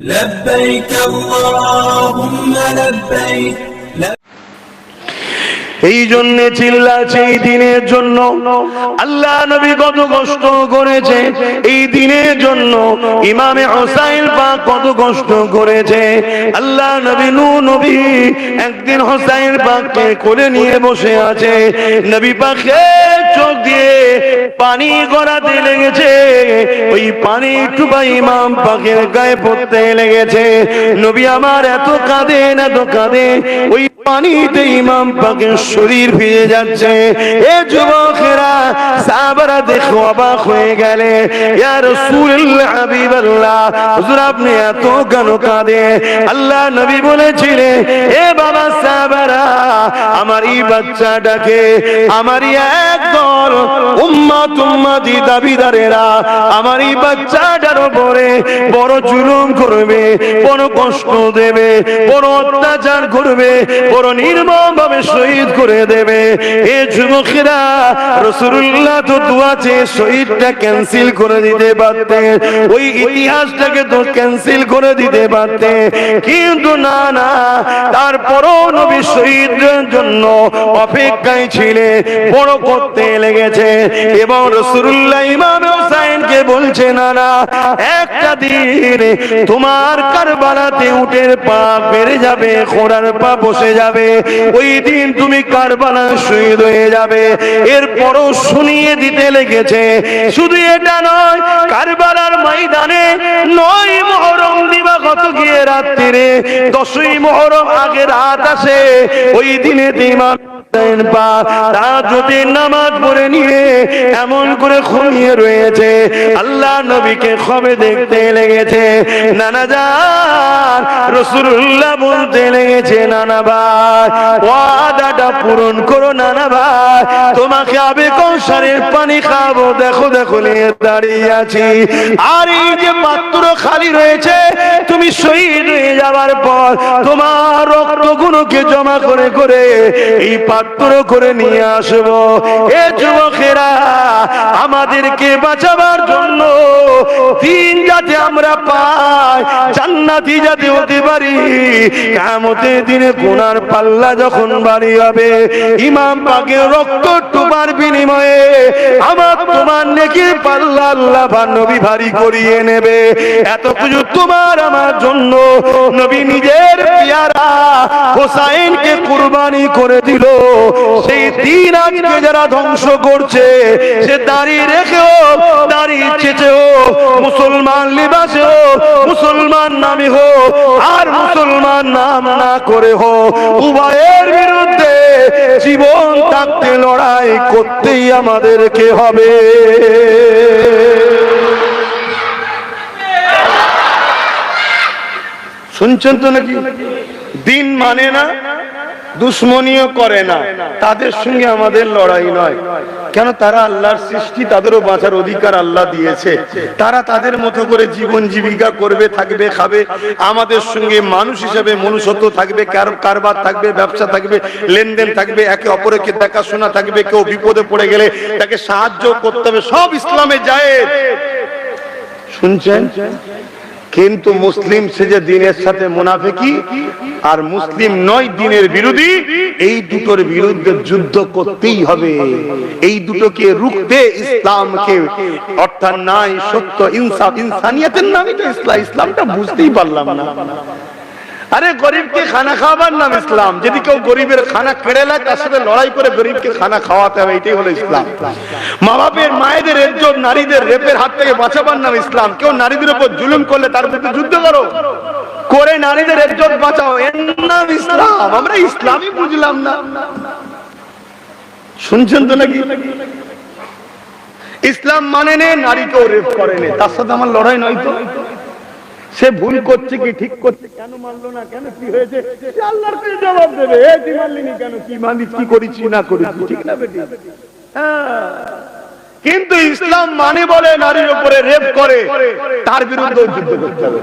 لبيك اللهم لبيك এই জন্য চিল্লাছে এই দিনের জন্য। আল্লাহ নবী কত কষ্ট করেছে এই দিনের জন্য। ইমামে হোসাইন পাক কত কষ্ট করেছে। আল্লাহ নবী নু নবী একদিন হোসাইন পাককে কোলে নিয়ে বসে আছে। নবী পাকে চোখ দিয়ে পানি গড়াতে লেগেছে। ওই পানি টুপা ইমাম পাকের গায়ে পড়তে লেগেছে। নবী আমার এত কাঁদেন, এত কাঁদে ওই পানিতে ইমাম পাকের শরীর ভিজে যাচ্ছে। এ যুবকেরা, সাহাবারা দেখো অবাক হয়ে গেলে, ইয়া রাসূলুল্লাহ, হাবিবাল্লাহ, হুজুর আপনি এত কেন কাঁদে আল্লাহ নবী বলেছিলেন, এ বাবা সাহাবারা আমার এই বাচ্চাটাকে আমার এই একদল উম্মাত উম্মাতি দাবিদারেরা আমার এই বাচ্চাটার উপরে বড় জুলুম করবে, বড় কষ্ট দেবে, বড় অত্যাচার করবে, বড় নির্মম ভাবে শহীদ করে দেবে। এ যুবকেরা রসুল্লাহ তো দুয়াছে শহীদটা ক্যান্সেল করে দিতে পারতে ওই ইতিহাসটাকে তো ক্যান্সেল করে দিতে পারতে কিন্তু না না, তারপরও নবী শহীদের জন্য অপেক্ষায় ছিলে, বড় করতে লেগেছে। এবং রসুল্লাহ ইমাম হোসাইনকে বলছে না না একটা দিন তোমার কারবালাতে উটের পা বেড়ে যাবে পা বসে যাবে। ওই দিন তুমি কারবালা শহীদ হয়ে যাবে। এরপরও শুনিয়ে দিতে লেগেছে। শুধু এটা নয়, কারবালার ময়দানে নয় মহরম দিবাগত গিয়ে রাত্রিরে দশই মহরম আগে রাত আসে। ওই দিনে ইমাম দেন পা তাহাজ্জুদের নামাজ পড়ে নিয়ে এমন করে ঘুমিয়ে রয়েছে, আল্লাহ নবীকে খবে দেখতে লেগেছে। নানা যান রসুল্লাহ বলতে লেগেছে, নানা ভাই, ওয়াদাটা পূরণ করো নানা ভাই, তোমাকে আবে কৌশলের পানি খাব? দেখো দেখো, নিয়ে দাঁড়িয়ে আছি। আর এই যে পাত্র খালি রয়েছে, তুমি শহীদ হয়ে যাওয়ার পর তোমার রক্তগুলোকে জমা করে করে এই পাত্র করে নিয়ে আসব। এ যুবকেরা, আমাদেরকে বাঁচাবার জন্য দিন যাতে আমরা পাই, জান্নাতি যাতে হতে পারি। কামতের দিনে গুনার পাল্লা যখন বাড়ি হবে, ইমাম পাকে রক্ত টুপার বিনিময়ে আমার তোমার নেকি পাল্লা আল্লাহ বা নবী ভারী করিয়ে নেবে। এত কিছু তোমার আমার জন্য। নবী নিজের পিয়ারা হোসাইনকে কুরবানি করে দিল। সেই দিন আজকে যারা ধ্বংস করছে, সে দাড়ি রেখেও দাড়ি চেচে হোক, মুসলমান লিবাসে হোক, মুসলমান নামে আর মুসলমান নাম না করে উভয়ের বিরুদ্ধে জীবন থাকতে, লড়াই করতেই আমাদেরকে হবে। শুনছেন তো নাকি? দিন মানে না দুশ্মনীয় করে না। তাদের সঙ্গে আমাদের লড়াই নয়। কেন? তারা আল্লাহর সৃষ্টি, তাদেরও বাঁচার অধিকার আল্লাহ দিয়েছে। তারা তাদের মতো করে জীবন জীবিকা করবে, থাকবে, খাবে। আমাদের সঙ্গে মানুষ হিসেবে মনুষ্যত্ব থাকবে, কার- কারবার থাকবে, ব্যবসা থাকবে, লেনদেন থাকবে, একে অপরকে দেখাশোনা থাকবে, কেউ বিপদে পড়ে গেলে তাকে সাহায্য করতে হবে। সব ইসলামে যায়। শুনছেন? কিন্তু মুসলিম সে যে দিনের সাথে মুনাফেকি আর মুসলিম নয়, দিনের বিরোধী, এই দুটোর বিরুদ্ধে যুদ্ধ করতেই হবে। এই দুটোকে রুখতে ইসলামকে, অর্থাৎ নাই সত্য, ইনসাফ, ইনসানিয়াতের নামই তো ইসলাম, ইসলামটা বুঝতেই পারলাম না। আরে গরিবকে খানা খাওয়াবার নাম ইসলাম। যদি কেউ গরিবের খানা কেড়ে নেয়, তার সাথে লড়াই করে গরিবকে খানা খাওয়াতে হবে, এটাই হলো ইসলাম। মা বাপের মায়েদের একজন, নারীদের রেপের হাত থেকে বাঁচাবার নাম ইসলাম। কেউ নারীদের উপর জুলুম করলে তার বিরুদ্ধে যুদ্ধ করো। করে নারীদের একজন বাঁচাও, এর নাম ইসলাম। আমরা ইসলামই বুঝলাম না। শুনছেন তো নাকি? ইসলাম মানে নে, নারীকেও রেপ করে নে। তার সাথে আমার লড়াই নয় তো। সে ভুল করছে কি ঠিক করছে? কেন মানলো না? কেন কি হয়েছে? সে আল্লাহর কাছে জবাব দেবে। এ তুই মানলিনি কেন? কি মানিস কি করেছি না করেছি ঠিক না বেটি? হ্যাঁ। কিন্তু ইসলাম মানে বলে নারীর উপরে রেপ করে তার বিরুদ্ধে যুদ্ধ করতে হবে।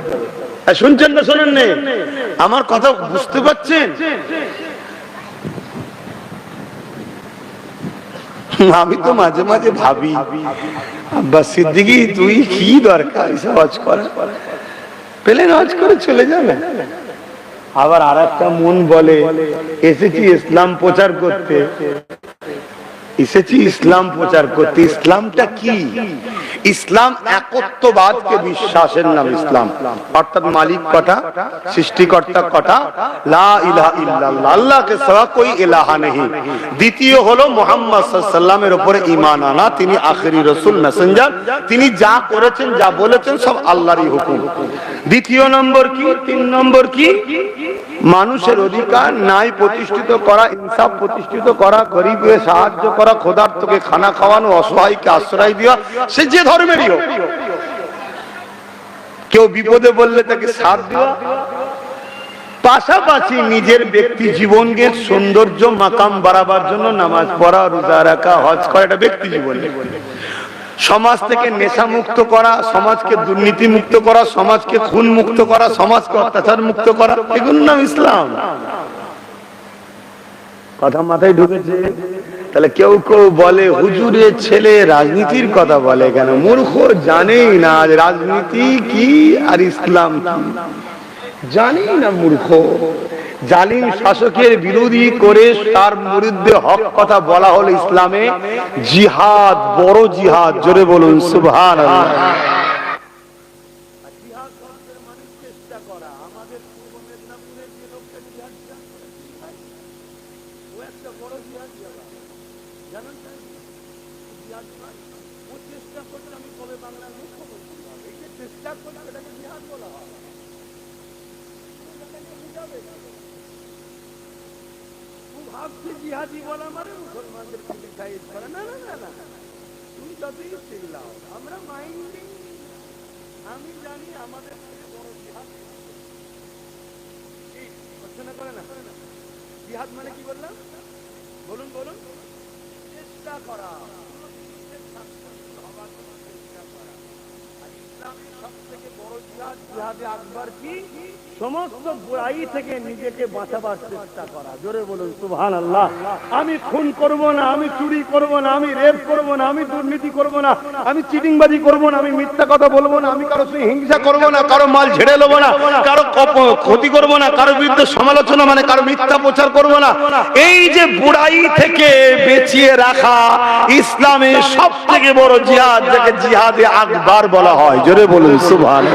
শুনছেন না শোনেন নে? আমার কথা বুঝতে পারছেন? আমি তো মাঝে মাঝে ভাবি আব্বাস সিদ্দিকি তুই কি দরকার? সহজ করা প্লেন হজ করে চলে যাবে। আবার আর একটা মন বলে, এসেছি ইসলাম প্রচার করতে। এসেছি ইসলাম প্রচার করতে। ইসলামটা কি? ইসলাম একত্ববাদকে বিশ্বাসের নাম ইসলাম। অর্থাৎ মালিক কটা? সৃষ্টিকর্তা কটা? লা ইলাহা ইল্লাল্লাহ। আল্লাহকে ছাড়া কোই ইলাহা নেই। দ্বিতীয় হলো মোহাম্মদ সাল্লামের উপরে ঈমান আনা। তিনি আখেরি রসুল, মেসেঞ্জার। তিনি যা করেছেন, যা বলেছেন, সব আল্লাহরই হুকুম। দ্বিতীয় নম্বর কি? তিন নম্বর কি? মানুষের অধিকার নাই প্রতিষ্ঠিত করা, ইনসাফ প্রতিষ্ঠিত করা, গরিবকে সাহায্য করা, ক্ষুধার্তকে খানা খাওয়ানো, অসহায়কে আশ্রয় দেওয়া, সে যে ধর্মেরই হোক। কেউ বিপদে বললে তাকে সাথ দেওয়া। পাশাপাশি নিজের ব্যক্তি জীবনকে সৌন্দর্য, মাকাম বাড়াবার জন্য নামাজ পড়া, রোজা রাখা, হজ করা, এটা ব্যক্তি জীবন সমাজ থেকে নেশা মুক্ত করা, সমাজকে দুর্নীতি মুক্ত করা, সমাজকে খুন মুক্ত করা, সমাজকে অত্যাচার মুক্ত করা, এগুলোর নাম ইসলাম। কথা মাথায় ঢুকেছে? তাহলে কেউ কেউ বলে, হুজুরের ছেলে রাজনীতির কথা বলে কেন? মূর্খ জানেই না রাজনীতি কি আর ইসলাম জানেই না মূর্খ। জালিম শাসকের বিরোধী করে তার বিরুদ্ধে হক কথা বলা হলো ইসলামে। জিহাদ, বড় জিহাদ, জোরে বলুন সুবহান জিহাদি বলা মানে মুসলমানদের ক্রিটিসাইজ করে। না না না না তুমি যতই চিল্লাও, আমরা আমি জানি আমাদের করে না। জিহাদ মানে কি বললাম? বলুন বলুন। চেষ্টা করা জিহাদে আকবর কি সমস্ত বুড়াই থেকে নিজেকে বাঁচাবার চেষ্টা করা। জোরে বলুন সুবহান আল্লাহ আমি খুন করব না, আমি চুরি করব না, আমি রেপ করব না, আমি দুর্নীতি করব না, আমি চিটিংবাজি করব না, আমি মিথ্যা কথা বলব না, আমি কারও হিংসা করব না কারও মাল ঝেড়ে নেব না কারও ক্ষতি করব না কারও বিরুদ্ধে সমালোচনা মানে কারও মিথ্যা প্রচার করব না। এই যে বুড়াই থেকে বেঁচিয়ে রাখা ইসলামের সব থেকে বড় জিহাদ, যাকে জিহাদে আকবার বলা হয়। জোরে বলুন, সুবহান।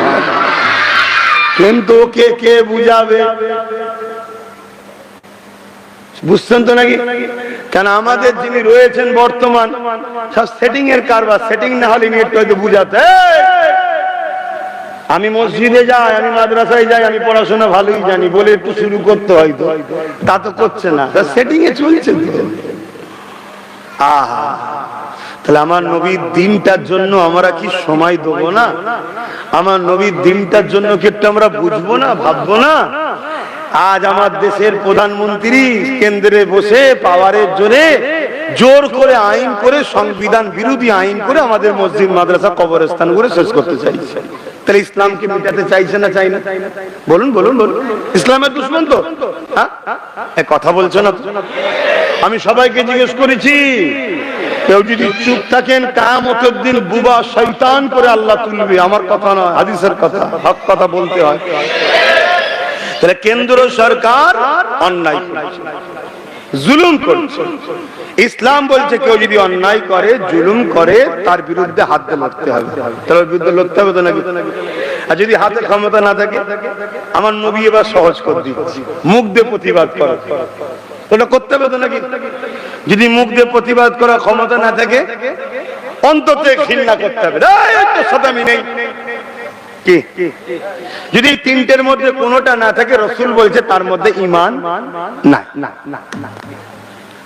কিন্তু কে কে বুঝাবে? বুঝছেন তো নাকি? কেন আমাদের যিনি রয়েছেন বর্তমান, সব সেটিং এর কারবার, সেটিং না হলে একটু বুঝাতে। আমি মসজিদে যাই, আমি মাদ্রাসায় যাই, আমি পড়াশোনা ভালোই জানি, বলে একটু শুরু করতে হয়তো তা। তো করছে না। সেটিং এ চলছে তো। আহা! তাহলে আমার নবীর দিনটার জন্য আমরা কি সময় দেবো না? আমার নবীর দিনটার জন্য কি আমরা বুঝব না ভাববো না? আজ আমার দেশের প্রধানমন্ত্রী কেন্দ্রে বসে পাওয়ারের জোরে জোর করে আইন করে সংবিধান বিরোধী আইন করে আমাদের মসজিদ মাদ্রাসা কবরস্থান করে শেষ করতে চাইছে। তাহলে ইসলামকে মেটাতে চাইছে না চাই না? বলুন বলুন বলুন। ইসলামের দুশ্মন তো? হ্যাঁ? কথা বলছো না আমি সবাইকে জিজ্ঞেস করেছি। কেউ যদি চুপ থাকেন কামতের দিন বুবা শৈতান করে আল্লাহ তুলবে। আমার কথা নয়, হাদিসের কথা, হক কথা বলতে হয়। তাহলে কেন্দ্র সরকার অন্যায় জুলুম করছে। ইসলাম বলছে, কেউ যদি অন্যায় করে, জুলুম করে, তার বিরুদ্ধে হাতে মারতে হবে। তার বিরুদ্ধে লড়তে হবে নাকি? আর যদি হাতে ক্ষমতা না থাকে, আমার নবী এবার সহজ করে দিচ্ছে মুখ দিয়ে প্রতিবাদ করে। ওটা করতে হবে নাকি? যদি মুখ দিয়ে প্রতিবাদ করার ক্ষমতা না থাকে অন্তত ঘৃণা করতে হবে। সাদামি নেই। যদি তিনটের মধ্যে কোনোটা না থাকে, রসুল বলছে তার মধ্যে ইমান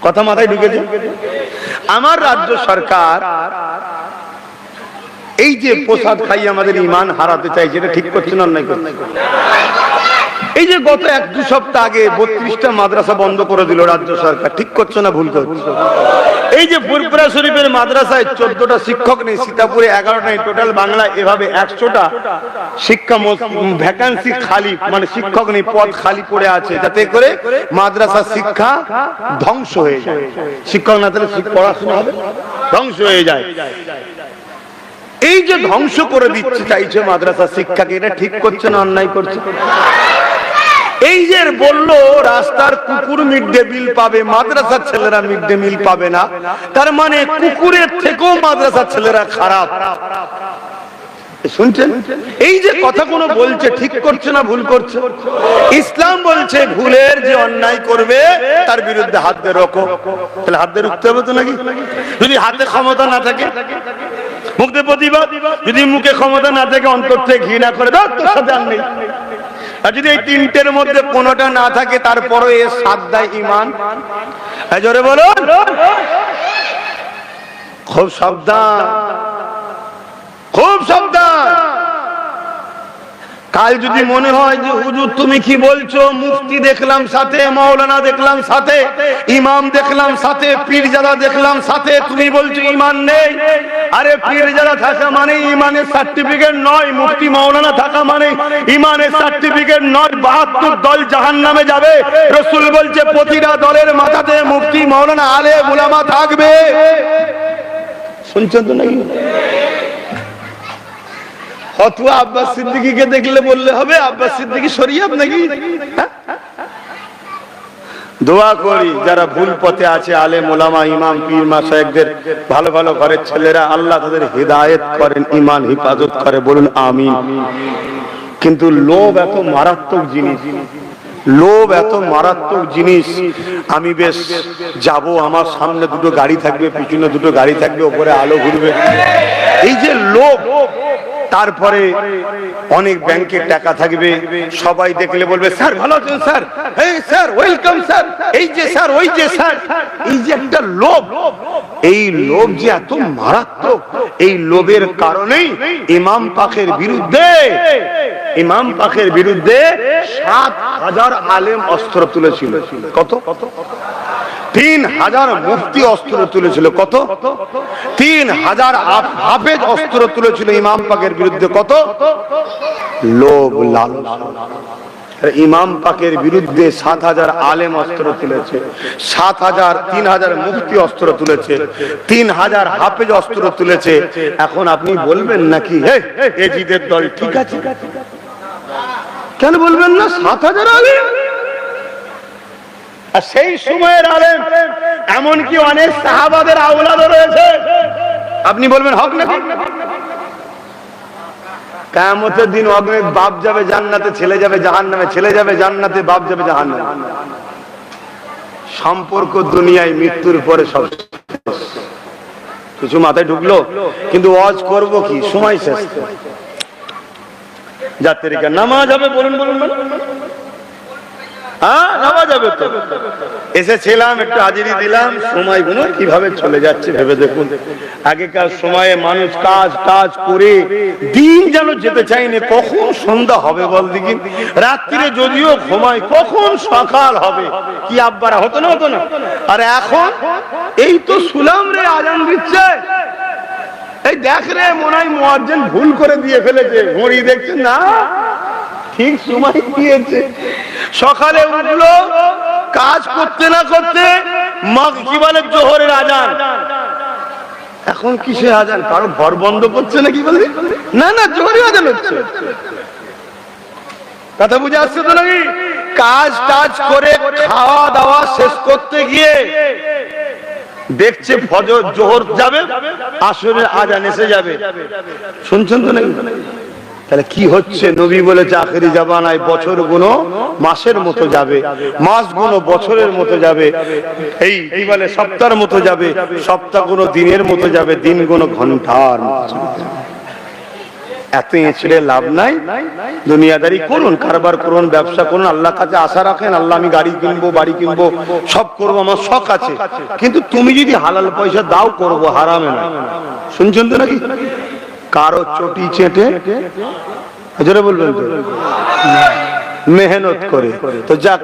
কথা মাথায় ঢুকেছে? আমার রাজ্য সরকার এই যে প্রসাদ খাই আমাদের ইমান হারাতে চাইছে, এটা ঠিক করছে না অন্যায় করছে? এই যে গত এক দু সপ্তাহ আগে বত্রিশটা মাদ্রাসা বন্ধ করে দিল রাজ্য সরকার, ঠিক করছে না ভুল করছে? এই যে ফুরপুরা শরীফের মাদ্রাসায় চোদ্দটা শিক্ষক নেই, সীতাপুরে এগারোটা নেই টোটাল বাংলা এভাবে একশোটা শিক্ষা ভ্যাকান্সি খালি মানে শিক্ষক নেই, পদ খালি পড়ে আছে, যাতে করে মাদ্রাসা শিক্ষা ধ্বংস হয়ে যায়। শিক্ষক না শিক- পড়াশোনা হবে, ধ্বংস হয়ে যায়। এই যে ধ্বংস করে দিচ্ছে, চাইছে মাদ্রাসা শিক্ষাকে, এটা ঠিক করছে না অন্যায় করছে? এই যে বলল, রাস্তার কুকুর মিড ডে মিল পাবে, মাদ্রাসার ছেলেরা মিড ডে মিল পাবে না। তার মানে কুকুরের থেকেও মাদ্রাসার ছেলেরা খারাপ। শুনছেন? এই যে কথা কোনো বলছে, ঠিক করছে না ভুল করছে? ইসলাম বলছে, ভুলের যে অন্যায় করবে, তার বিরুদ্ধে হাত দিয়ে রোকো। তাহলে হাত দিয়ে রুখতে হবে তো নাকি? যদি হাতে ক্ষমতা না থাকে, মুখে প্রতিবাদ, যদি মুখে ক্ষমতা না থাকে, অন্তর থেকে ঘৃণা করে দাও তোর সাথে আর নেই। আর যদি এই তিনটের মধ্যে কোনোটা না থাকে, তারপরও এ সাত ইমান জোরে বলো খুব সাবধান। খুব সাবধান। কাল যদি মনে হয় যে, হুজুর, তুমি কি বলছো? মুফতি দেখলাম সাথে, মাওলানা দেখলাম সাথে, ইমাম দেখলাম সাথে, পীরজাদা দেখলাম সাথে, তুমি বলছো ইমান নেই? আরে, পীরজাদা থাকা মানে ইমানের সার্টিফিকেট নয়, মুফতি মাওলানা থাকা মানে ইমানের সার্টিফিকেট নয়, বাহাত্তর দল জাহান নামে যাবে। রসুল বলছে, প্রতিটা দলের মাথাতে মুফতি মাওলানা আলে গুলামা থাকবে। শুনছেন তো নাকি? অথবা আব্বাস সিদ্দিকিকে দেখলে বললে হবে, আব্বাস সিদ্দিকি শরিয়াত নাকি? দোয়া করি যারা ভুল পথে আছে আলে মোলামা ইমাম, পীর মাসায়েকদের ভালো ভালো ঘরের ছেলেরা আল্লাহ তাদের হিদায়েত করেন ইমান হিফাজত করে, বলুন আমি কিন্তু লোভ এত মারাত্মক জিনিস, লোভ এত মারাত্মক জিনিস, আমি বেশ যাব, আমার সামনে দুটো গাড়ি থাকবে, পিছনে দুটো গাড়ি থাকবে, ওপরে আলো ঘুরবে এই যে লোভ তারপরে অনেক ব্যাংকের টাকা থাকবে। সবাই দেখলে বলবে, স্যার, ভালো আছেন, স্যার? এই, স্যার, ওয়েলকাম, স্যার। এই যে, স্যার, ওই যে, স্যার। এই যে একটা লোভ। এই লোভ যে এত মারাত্মক, এই লোভের কারণেই ইমাম পাখের বিরুদ্ধে, ইমাম পাখের বিরুদ্ধে সাত হাজার আলেম অস্ত্র তুলেছিল। কত? তিন হাজার মুফতি অস্ত্র তুলেছিল। কত? তিন হাজার হাফেজ অস্ত্র তুলেছিল ইমাম পাকের বিরুদ্ধে। কত? লোভ লাল ইমাম পাকের বিরুদ্ধে সাত হাজার আলেম অস্ত্র তুলেছে। সাত হাজার, তিন হাজার মুফতি অস্ত্র তুলেছে। তিন হাজার হাফেজ অস্ত্র তুলেছে। এখন আপনি বলবেন নাকি? এজিদের দল ঠিক আছে? কেন বলবেন না? সাত হাজার আলেম। আর সেই সময়ের আলেম, এমনকি অনেক সাহাবাদের আওলাদও রয়েছে। আপনি বলবেন, হক না কেমতের দিন অগ্নে বাপ যাবে জান্নাতে, ছেলে যাবে জাহান নামে ছেলে যাবে জান্নাতে, বাপ যাবে জাহান নামে সম্পর্ক দুনিয়ায় মৃত্যুর পরে সব কিছু মাথায় ঢুকলো, কিন্তু ওয়াজ করব কি? সময় শেষ। যাত্রীকে নামাজ হবে বলুন বলুন। হ্যাঁ নামা যাবে তো। এসেছিলাম, একটু হাজিরি দিলাম, সময়গুলো কীভাবে চলে যাচ্ছে ভেবে দেখুন। আগেকার সময়ে মানুষ কাজ কাজ করে দিন যেন যেতে চাইনি কখন সন্ধ্যা হবে বল দিকে? রাত্রিরে যদিও ঘুমায়, কখন সকাল হবে? কি আব্বারা হতো না হতো না? আর এখন এই তো সুলাম রে আজান দিচ্ছে। এই দেখ রে, মনে হয় মোয়াজ্জেন ভুল করে দিয়ে ফেলেছে। ঘড়ি দেখছেন না, ঠিক সময় দিয়েছে। সকালে উঠল, কাজ করতে না করতে কি বলে জোহরের আজান। এখন কিসে আজান? কারও ঘর বন্ধ করছে না কি বলে না না জোহরের আজান হচ্ছে। কথা বুঝে আসছে তো নাকি? কাজ টাজ করে খাওয়া দাওয়া শেষ করতে গিয়ে দেখছে ফজর জোহর যাবে, আসরের আজান এসে যাবে। শুনছেন তো নাকি? তাহলে কি হচ্ছে? নবী বলে চাকরি জাবানায় বছরগুলো মাসের মতো যাবে, মাসগুলো বছরের মতো যাবে, এই বলে সপ্তাহের মতো যাবে, সপ্তাহগুলো দিনের মতো যাবে, দিনগুলো ঘণ্টার মতো এত এঁচড়ে লাভ নাই। দুনিয়াদারি করুন, কারবার করুন, ব্যবসা করুন আল্লাহ কাছে আশা রাখেন, আল্লাহ আমি গাড়ি কিনবো, বাড়ি কিনবো, সব করব, আমার শখ আছে। কিন্তু তুমি যদি হালাল পয়সা দাও, করব, হারামে না শুনছেন তো নাকি? কারও চটি চেটে, জোরে বলবেন মেহনত করে। তো যাক,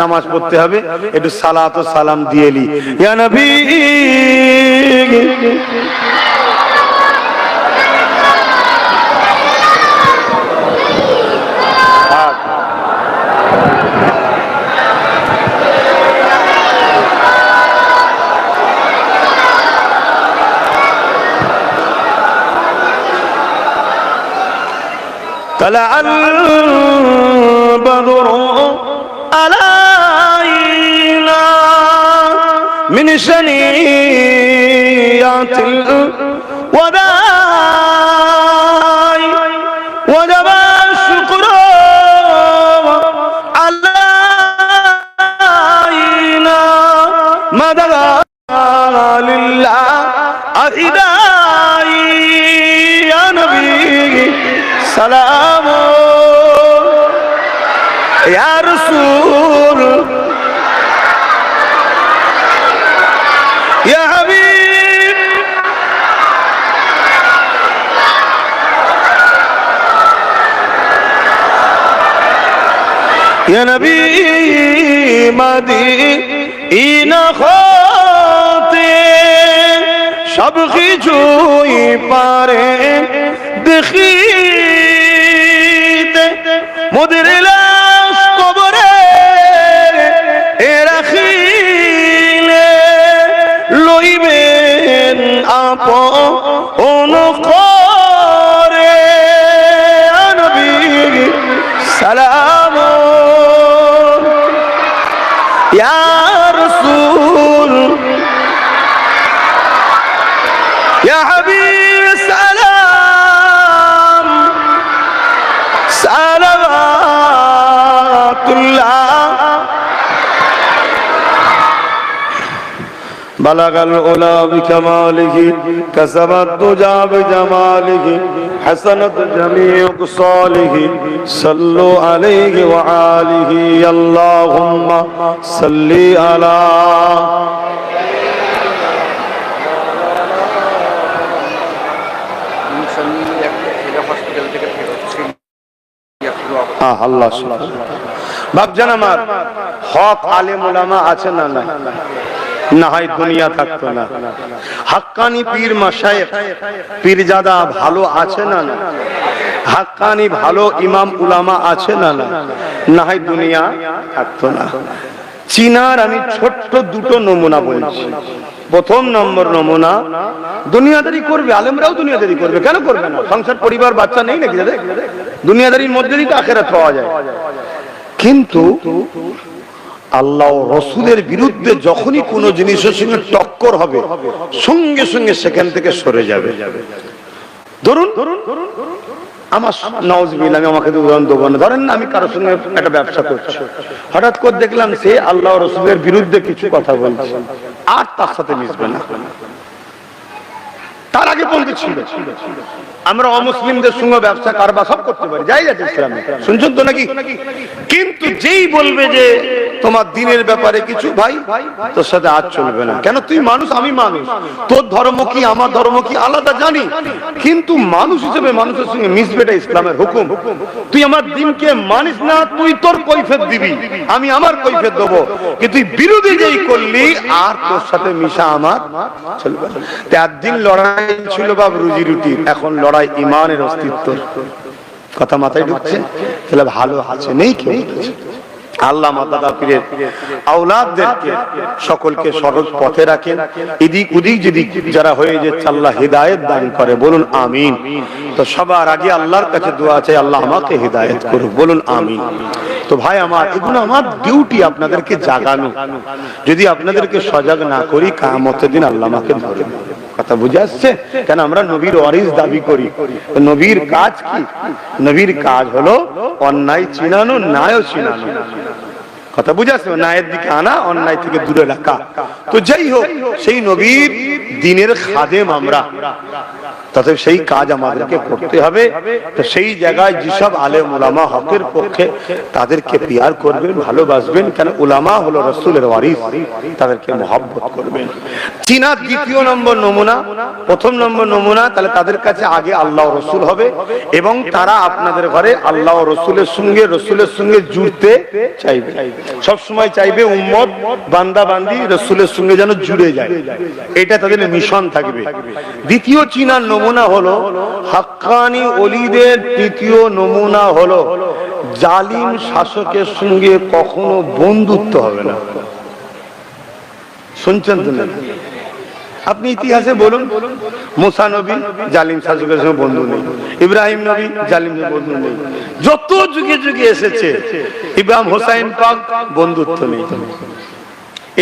নামাজ পড়তে হবে, একটু সালাত সালাম দিয়ে লি। ইয়া নবী! طلع البدر علينا من شنيعة الوداع وجب الشكر علينا مدد لله أهداي يا نبي سلام يا نبي مدينة خاطئ সব কিছুই পারে দেখিতে মোদের بلغ الأولى بكماله كسب الدجى بجماله حسنت جميع صالح صلوا عليه وآله اللهم صل على হসপিটাল থেকে ফেরত হ্যাঁ আল্লাহ ভাবছেন আমার হক আলেম ওলামা আছে না না না হয় দুনিয়া থাকতো না। হাক্কানি পীর মাসায়েব পীরজাদা ভালো আছে না না? হাক্কানি ভালো ইমাম উলামা আছে না না? না হয় দুনিয়া থাকতো না। চীনার আমি ছোট্ট দুটো নমুনা বলছি। প্রথম নম্বর নমুনা, দুনিয়াদারি করবে, আলেমরাও দুনিয়াদারি করবে, কেন করবে না? সংসার, পরিবার, বাচ্চা নেই নাকি দাদা দুনিয়াদারির মধ্যে দিয়ে তো পাওয়া যায়। কিন্তু আল্লাহ রসুলের বিরুদ্ধে যখনই কোনো জিনিসের সঙ্গে টক্কর হবে, সঙ্গে সঙ্গে সেখান থেকে সরে যাবে। ধরুন, আমার নওয়াজ আমি আমাকে উদাহরণ দেবো না। ধরেন আমি কারোর সঙ্গে একটা ব্যবসা করছি। হঠাৎ করে দেখলাম সে আল্লাহ রসুলের বিরুদ্ধে কিছু কথা বলছে। আর তার সাথে মিশবে না। তার আগে পর্যন্ত ছিল। আমরা অমুসলিমদের সঙ্গে ব্যবসা, কারবার সব করতে পারি। যাই যাচ্ছে ইসলামে। শুনছেন তো নাকি? কিন্তু যেই বলবে যে তোমার দিনের ব্যাপারে কিছু ভাই, তোর সাথে আজ চলবে না। কেন? তুই মানুষ, আমি মানুষ। তোর ধর্ম কি, আমার ধর্ম কি আলাদা? জানি। কিন্তু মানুষ হিসেবে মানুষের সঙ্গে মিশবে এটা ইসলামের হুকুম। তুই আমার দিনকে মানিস না, তুই তোর কৈফেত দিবি। আমি আমার কৈফেত দেবো। কিন্তু তুই বিরোধী যেই করলি, আর তোর সাথে মিশা আমার চলবে না। তা একদিন লড়াই ছিল বাব রুজি রুটি এখন লড়াই ইমানের অস্তিত্ব। কথা মাথায় ঢুকছে? তাহলে ভালো আছে, নেই কেউ। আল্লাহ মাদাদা পীরের আওলাদদেরকে সকলকে সহজ পথে রাখেন। এদিক ওদিক যেদিক যারা হয়ে যাচ্ছে, আল্লাহ হৃদায়ত দান করে। বলুন আমিন। তো সবার আগে আল্লাহর কাছে দোয়া চাই, আল্লাহ আমাকে হৃদায়ত করুক। বলুন আমিন। তো ভাই আমার, এগুলো আমার ডিউটি আপনাদেরকে জাগানো। যদি আপনাদেরকে সজাগ না করি কামতের দিন আল্লাহ আমাকে ধরে কথা বুঝে আসছে? কেন আমরা নবীর অরিস দাবি করি। নবীর কাজ কি? নবীর কাজ হলো অন্যায় চিনানো নায়ও চিনানো। কথা বুঝে আসছে? ন্যায়ের দিকে আনা, অন্যায় থেকে দূরে রাখা। তো যাই হোক, সেই নবীর দিনের খাদেম আমরা। তাতে সেই কাজ আমাদেরকে করতে হবে। সেই জায়গায় যেসব আলেম উলামা হকের পক্ষে তাদেরকে পিয়ার করবেন, ভালোবাসবেন, কেন উলামা হলো রসুলের ওয়ারিস, তাদেরকে মহব্বত করবেন। চীনা দ্বিতীয় নম্বর নমুনা, প্রথম নম্বর নমুনা, তাহলে তাদের কাছে আগে আল্লাহ রসুল হবে এবং তারা আপনাদের ঘরে আল্লাহ রসুলের সঙ্গে রসুলের সঙ্গে জুড়তে চাইবে। সব সময় চাইবে উম্মত বান্দা বান্দি রসুলের সঙ্গে যেন জুড়ে যায়। এটা তাদের মিশন থাকবে। দ্বিতীয় চীনার নমুনা হলো, হাক্কানি অলিদের তৃতীয় নমুনা হলো, জালিম শাসকের সঙ্গে কখনো বন্ধুত্ব হবে না। শুনছেন তো না? আপনি ইতিহাসে বলুন, মুসা নবী জালিম শাসকের সঙ্গে বন্ধু নেই, ইব্রাহিম নবী জালিম বন্ধু নেই। যত যুগে যুগে এসেছে, ইব্রাহিম হোসাইন পাক বন্ধুত্ব নেই।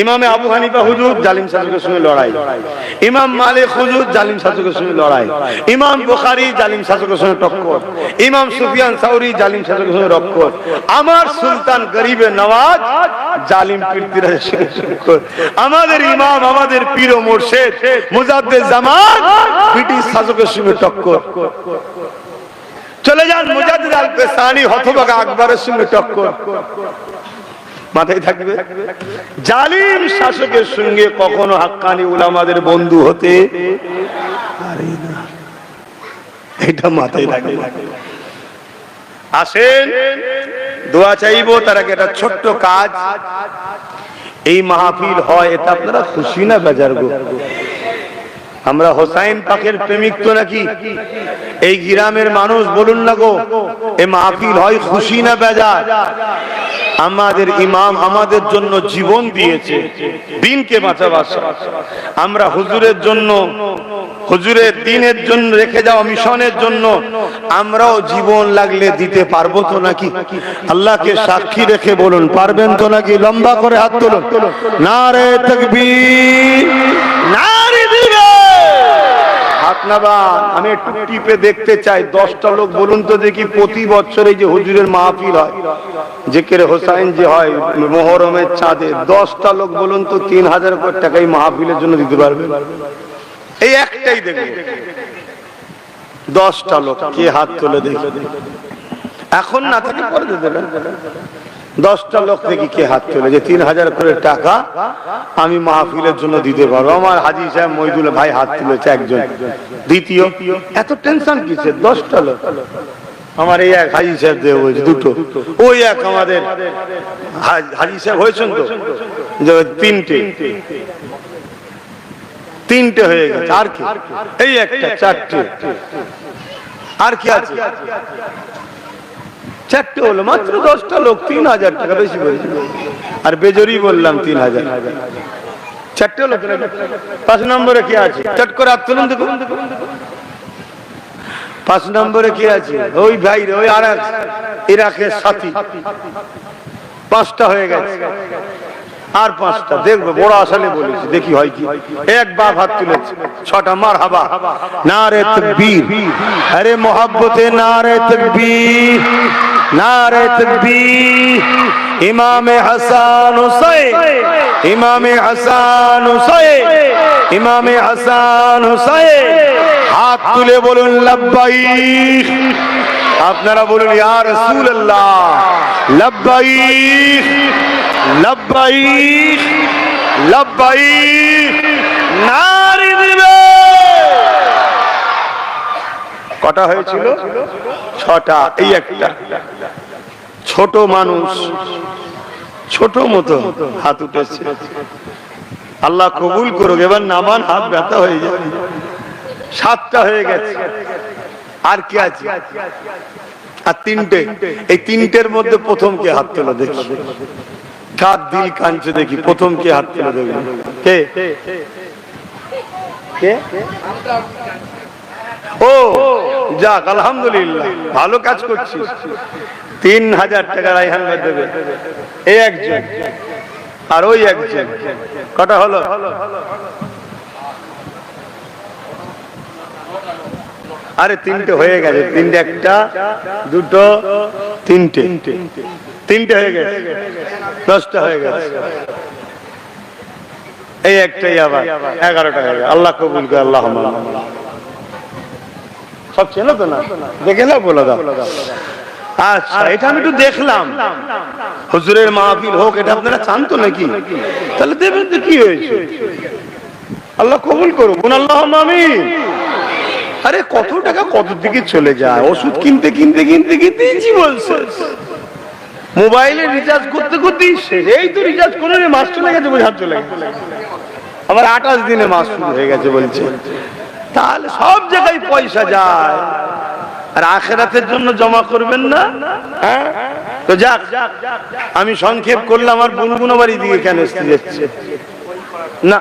ইমামে আবু হানিফা হুজুর জালিম শাসকের সঙ্গে লড়াই। ইমাম মালিক হুজুর জালিম শাসকের সঙ্গে লড়াই। ইমাম বুখারি জালিম শাসকের সঙ্গে টক্কর। ইমাম সুফিয়ান সাউরি জালিম শাসকের সঙ্গে টক্কর আমার সুলতান গরিবে নওয়াজ জালিম পীরতিরাজের সঙ্গে টক্কর আমাদের ইমাম, আমাদের পীর ও মুর্শিদ মুজাদ্দেদ জামান ব্রিটিশ শাসকের সঙ্গে টক্কর। চলে যান মুজাদ্দিদ আল পেসানি হতভাগা আকবরের সঙ্গে টক্কর। মাথায় থাকবে? জালিম শাসকের সঙ্গে কখনো হাক্কানি উলামাদের বন্ধু হতে এটা মাথায় থাকবে আসেন, দোয়া চাইব, তার আগে একটা ছোট্ট কাজ। এই মাহফিল হয়, এটা আপনারা খুশি না বেজার গো? আমরা হোসাইন পাকের প্রেমিক তো নাকি? এই গ্রামের মানুষ বলুন না গো, এ মাহফিল হয় খুশি না বেজার? আমাদের ইমাম আমাদের জন্য জীবন দিয়েছে, দিনকে বাঁচাবার আমরা হুজুরের জন্য, হুজুরের দিনের জন্য রেখে যাওয়া মিশনের জন্য আমরাও জীবন লাগলে দিতে পারব তো নাকি? আল্লাহকে সাক্ষী রেখে বলুন, পারবেন তো নাকি? লম্বা করে হাত তুলুন। নারে তকবীর। নারে দিবে হাত নাবান আমি একটু টিপে দেখতে চাই। দশটা লোক বলুন তো দেখি প্রতি বছর যে হুজুরের মাহফিল হয়, জেকের হোসাইন যে হয়, মোহরমের চাঁদে, দশটা লোক বলুন তো তিন হাজার কোটি টাকা এই মাহফিলের জন্য দিতে পারবে? এই একটাই দেখবে দশটা লোক, কে হাত তুলে দেখে? এখন না থাকে পরে দেবেন দশটা লোক থেকে কে হাত তোলে? যে তিন হাজার করে টাকা আমি মাহফিলের জন্য দিতে পারব। আমার হাজি সাহেব মহিদুল ভাই হাত তুলেছে একজন। দ্বিতীয়, এত টেনশন কিসের? দশটা লোক। আমার এই এক হাজি সাহেব দেব বলছে, দুটো। ওই এক আমাদের হাজি সাহেব হয়েছেন তো? যে তিনটে। তিনটে হয়ে গেছে। আর কি? এই একটা, চারটে। আর কি আছে? চারটে হলো মাত্র দশটা লোক তিন হাজার টাকা বেশি বলেছি। আর বেজরি বললাম তিন হাজার। চারটে হলো পাঁচ নম্বরে কি আছে? চট করে আর তুলুন দেখুন। পাঁচ নম্বরে কি আছে? ওই ভাই রে, ওই আর এরাকের সাথী। পাঁচটা হয়ে গেছে। আর পাঁচটা। দেখবে, বড় আসালে বলেছি। দেখি হয় কি। এক বাপ হাত তুলেছে, ছটা মার হাবা না রে তকবীর। আরে মোহাব্বতে নারে তকবীর। নারে তকবীর। ইমামে হাসান হুসাইন। ইমামে হাসান হুসাইন। ইমামে হাসান হুসাইন। হাত তুলে বলুন, লাব্বাইক। আপনারা বলুন, ইয়া রাসূলুল্লাহ। লাব্বাইক। লাব্বাইক লাব্বাইক নারী দিবে। কটা হয়েছিল? ছটা, এই একটা। ছোট মানুষ, ছোট মতো হাত উঠেছে। আল্লাহ কবুল করুক, এবার নামান হাত ব্যথা হয়ে যাবে সাতটা হয়ে গেছে। আর কি আছে? আর তিনটে। এই তিনটের মধ্যে প্রথম কে হাত তোলা দেখি। কার দিল কাঞ্চে দেখি, প্রথম কে হাত তোলা দেখি কে? কে? ও, যাক, আলহামদুলিল্লাহ, ভালো কাজ করছিস। তিন হাজার টাকা রাইহান দেবে। এই একজন, আর ওই একজন। কটা হলো? আরে তিনটে হয়ে গেছে, তিনটে একটা, দুটো, তিনটে। তিনটে হয়ে গেছে। দশটা হয়ে গেছে। এই একটাই আবার, এগারোটা হয়ে গেছে। আল্লাহ কবুল করে, আল্লাহ সব চেনো তো না? দেখে না বলে দাও। আচ্ছা এটা আমি একটু দেখলাম। হুজুরের মাহফিল হোক, এটা আপনারা চান তো নাকি? তাহলে দেবেন তো কি হয়েছে। আল্লাহ কবুল করুন আল্লাহ আমিন। আরে, কত টাকা কত দিকে চলে যায়? ওষুধ কিনতে কিনতে কিনতে কিনতে শেষ। মোবাইলে রিচার্জ করতে করতেই শেষ। এই তো রিচার্জ করে মাস চলে গেছে হাত চলে গেছে আবার আঠাশ দিনে মাস শুরু হয়ে গেছে বলছে। তাহলে সব জায়গায় পয়সা যায়। আর আখেরাতের জন্য জমা করবেন না? হ্যাঁ? তো যাক, আমি সংক্ষেপ করলাম, আর বুনবুন বাড়ি দিকে কেন যাচ্ছে? না।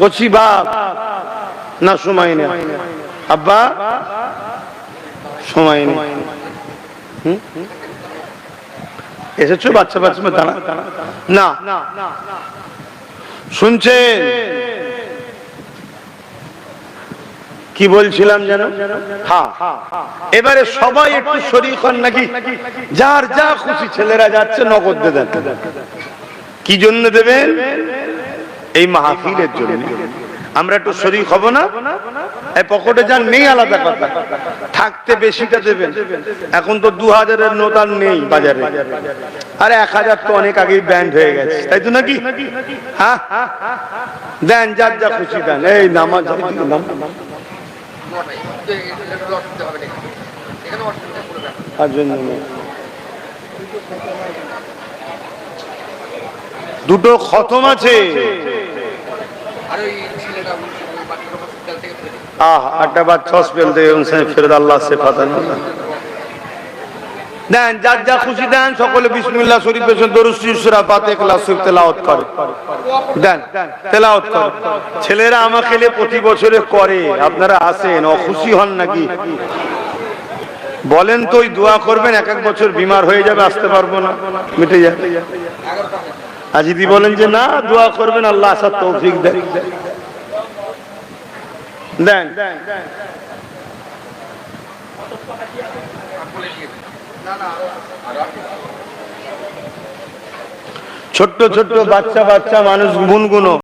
কচি বাপ। না, সময় নেই। আব্বা, সময় নেই? এসেছ? বাচ্চা বাচ্চা দাঁড়া। না। শুনছেন কি বলছিলাম যেন? হ্যাঁ এবারে সবাই একটু শরীর হন নাকি? যার যা খুশি ছেলেরা যাচ্ছে, নগদ দিয়ে দেন কি জন্য দেবেন? এই মাহফিলের জন্য। আমরা একটু শরীর হব না? পকেটে যান, নেই আলাদা কথা। থাকতে বেশিটা দেবেন। এখন তো দু হাজারের নোট নেই বাজারে। আরে এক হাজার তো অনেক আগেই ব্যান্ড হয়ে গেছে। তাই তো নাকি? হ্যাঁ? দেন, যার যা খুশি দেন। এই নামাজ। দুটো খতম আছে। আর ওই ছেলেটা বলছে, ওই বাচ্চাটা হসপিটাল থেকে ফেরে আহ হসপিটাল থেকে ফেরত আল্লাহ সে দেন, যার যা খুশি দেন, সকলে বিসমিল্লাহ শরীফ পেছন তেলাওয়াত করে। দেন, তেলাওয়াত করে। ছেলেরা আমাকে প্রতি বছরে করে, আপনারা আসেন অখুশি হন নাকি? বলেন তো, ওই দোয়া করবেন, এক এক বছর বিমার হয়ে যাবে, আসতে পারব না, মিটে যাবে। আর যদি বলেন যে, না, দোয়া করবেন, আল্লাহ আসার তৌফিক দেন। দেন। ছোট্ট ছোট্ট বাচ্চা বাচ্চা মানুষ গুনগুনো